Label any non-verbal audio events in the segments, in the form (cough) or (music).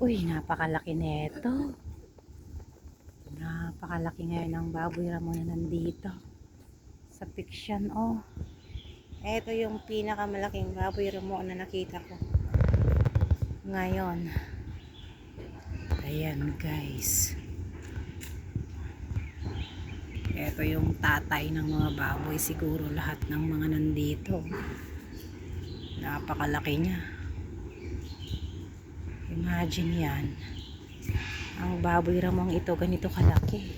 Uy, napakalaki nito. Napakalaki ngayon ng baboy ramo na nandito. Sa fiction, oh. Ito yung pinakamalaking baboy ramo na nakita ko. Ngayon. Ayan, guys. Ito yung tatay ng mga baboy. Siguro lahat ng mga nandito. Napakalaki niya. Imagine yan. Ang baboy ramong ito, ganito kalaki.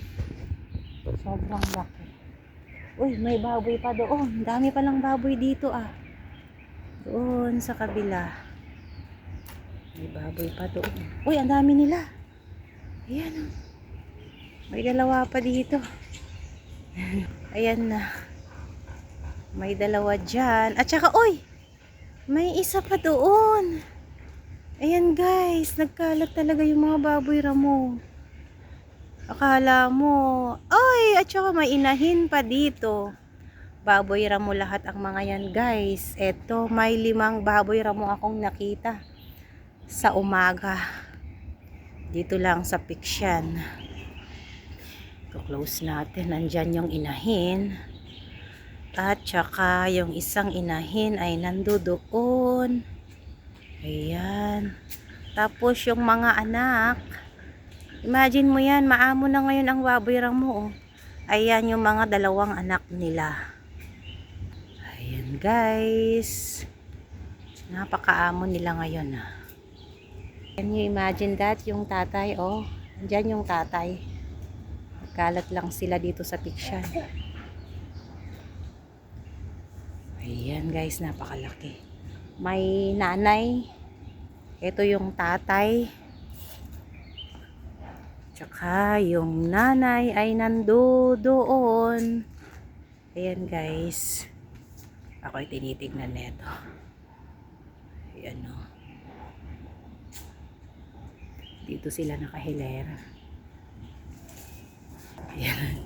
Sobrang laki. Uy, may baboy pa doon. Dami palang baboy dito ah. Doon sa kabila. May baboy pa doon. Uy, ang dami nila. Ayan oh. May dalawa pa dito. (laughs) Ayan na. May dalawa dyan. At saka, uy! May isa pa doon. Ayan guys, nagkalat talaga yung mga baboy ramo. Akala mo, ay, at saka may inahin pa dito. Baboy ramo lahat ang mga yan guys. Eto, may limang baboy ramo akong nakita sa umaga. Dito lang sa Piksyan. close natin. Nandyan yung inahin. At saka yung isang inahin ay nandoon. Ayan. Tapos yung mga anak, imagine mo yan, maamo na ngayon ang baboy mo. Oh. Ayan yung mga dalawang anak nila. Ayan guys. Napakaamo nila ngayon ah. Can you imagine that? Yung tatay, oh. Andyan yung tatay. Kalat lang sila dito sa fiction. Ayan guys, napakalaki. May nanay. Ito yung tatay. Tsaka yung nanay ay nando doon. Ayan guys. Ako ay tinitignan neto. Ayan o. Dito sila nakahilera. Ayan.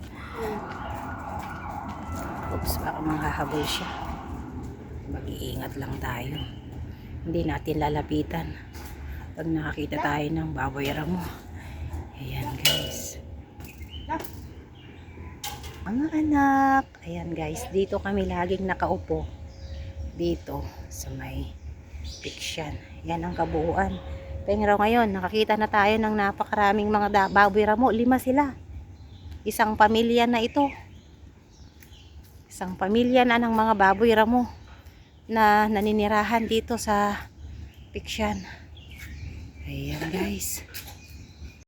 Oops, baka manghahabol siya. Mag-iingat lang tayo. Hindi natin lalapitan. Pag nakakita tayo ng baboy ramo. Ayan guys. Mga anak. Ayan guys. Dito kami laging nakaupo. Dito sa may fiction. Yan ang kabuuan. Pero ngayon, nakakita na tayo ng napakaraming mga baboy ramo. Lima sila. Isang pamilya na ito. Isang pamilya na ng mga baboy ramo na naninirahan dito sa fiction. Ayan guys.